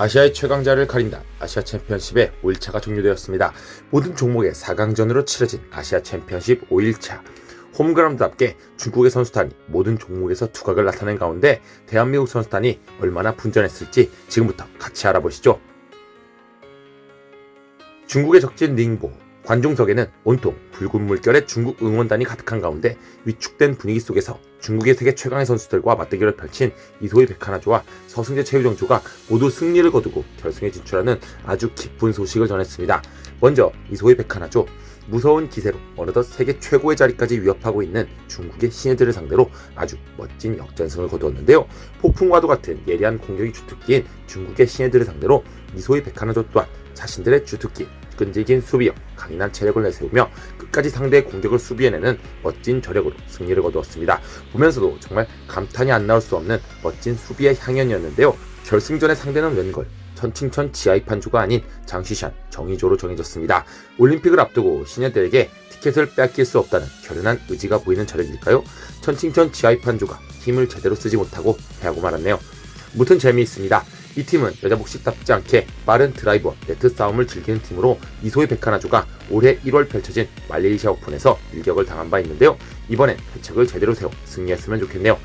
아시아의 최강자를 가린다. 아시아 챔피언십의 5일차가 종료되었습니다. 모든 종목의 4강전으로 치러진 아시아 챔피언십 5일차. 홈그라운드답게 중국의 선수단이 모든 종목에서 두각을 나타낸 가운데 대한민국 선수단이 얼마나 분전했을지 지금부터 같이 알아보시죠. 중국의 적진 닝보 관중석에는 온통 붉은 물결의 중국 응원단이 가득한 가운데 위축된 분위기 속에서 중국의 세계 최강의 선수들과 맞대결을 펼친 이소희 백하나조와 서승재 최유정조가 모두 승리를 거두고 결승에 진출하는 아주 기쁜 소식을 전했습니다. 먼저 이소희 백하나조 무서운 기세로 어느덧 세계 최고의 자리까지 위협하고 있는 중국의 신예들을 상대로 아주 멋진 역전승을 거두었는데요. 폭풍과도 같은 예리한 공격이 주특기인 중국의 신예들을 상대로 이소희 백하나조 또한 자신들의 주특기 끈질긴 수비력, 강인한 체력을 내세우며 끝까지 상대의 공격을 수비해내는 멋진 저력으로 승리를 거두었습니다. 보면서도 정말 감탄이 안 나올 수 없는 멋진 수비의 향연이었는데요. 결승전의 상대는 웬걸 천칭천 지하이판주가 아닌 장시샨 정의조로 정해졌습니다. 올림픽을 앞두고 신예들에게 티켓을 뺏길 수 없다는 결연한 의지가 보이는 저력일까요? 천칭천 지하이판주가 힘을 제대로 쓰지 못하고 패하고 말았네요. 무튼 재미있습니다. 이 팀은 여자 복식답지 않게 빠른 드라이버 네트 싸움을 즐기는 팀으로 이소희 백하나조가 올해 1월 펼쳐진 말레이시아 오픈에서 일격을 당한 바 있는데요. 이번엔 대책을 제대로 세워 승리했으면 좋겠네요.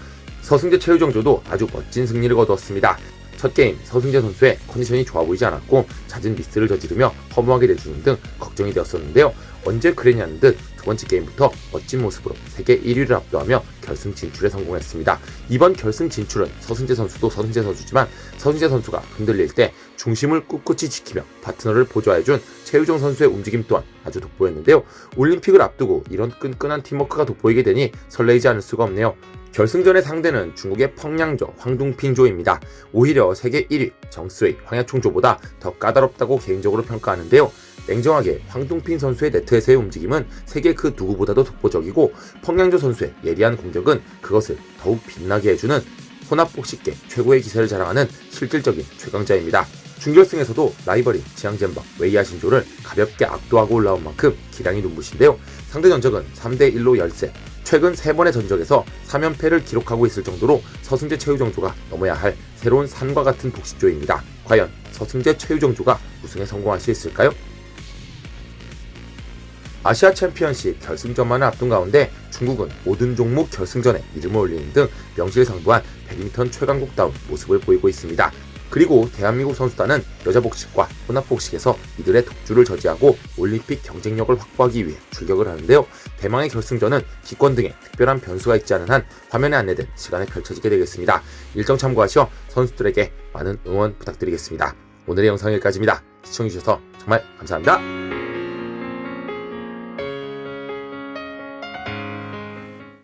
서승재 최유정조도 아주 멋진 승리를 거두었습니다. 첫 게임 서승재 선수의 컨디션이 좋아 보이지 않았고 잦은 미스를 저지르며 허무하게 내주는 등 걱정이 되었었는데요. 언제 그랬냐는 듯 두 번째 게임부터 멋진 모습으로 세계 1위를 압도하며 결승 진출에 성공했습니다. 이번 결승 진출은 서승재 선수도 서승재 선수지만 서승재 선수가 흔들릴 때 중심을 꿋꿋이 지키며 파트너를 보좌해준 최유정 선수의 움직임 또한 아주 돋보였는데요. 올림픽을 앞두고 이런 끈끈한 팀워크가 돋보이게 되니 설레이지 않을 수가 없네요. 결승전의 상대는 중국의 펑양조 황둥핑조입니다. 오히려 세계 1위 정스웨이 황야총조보다 더 까다롭다고 개인적으로 평가하는데요. 냉정하게 황둥핑 선수의 네트에서의 움직임은 세계 그 누구보다도 독보적이고 펑양조 선수의 예리한 공격은 그것을 더욱 빛나게 해주는 혼합복식계 최고의 기세를 자랑하는 실질적인 최강자입니다. 준결승에서도 라이벌인 지앙젠박 웨이아 신조를 가볍게 압도하고 올라온 만큼 기량이 눈부신데요. 상대 전적은 3대1로 열세, 최근 3번의 전적에서 3연패를 기록하고 있을 정도로 서승재 최유정조가 넘어야 할 새로운 산과 같은 복식조입니다. 과연 서승재 최유정조가 우승에 성공할 수 있을까요? 아시아 챔피언십 결승전만을 앞둔 가운데 중국은 모든 종목 결승전에 이름을 올리는 등 명실상부한 배드민턴 최강국다운 모습을 보이고 있습니다. 그리고 대한민국 선수단은 여자 복식과 혼합 복식에서 이들의 독주를 저지하고 올림픽 경쟁력을 확보하기 위해 출격을 하는데요. 대망의 결승전은 기권 등의 특별한 변수가 있지 않은 한 화면에 안내된 시간에 펼쳐지게 되겠습니다. 일정 참고하시어 선수들에게 많은 응원 부탁드리겠습니다. 오늘의 영상 여기까지입니다. 시청해주셔서 정말 감사합니다.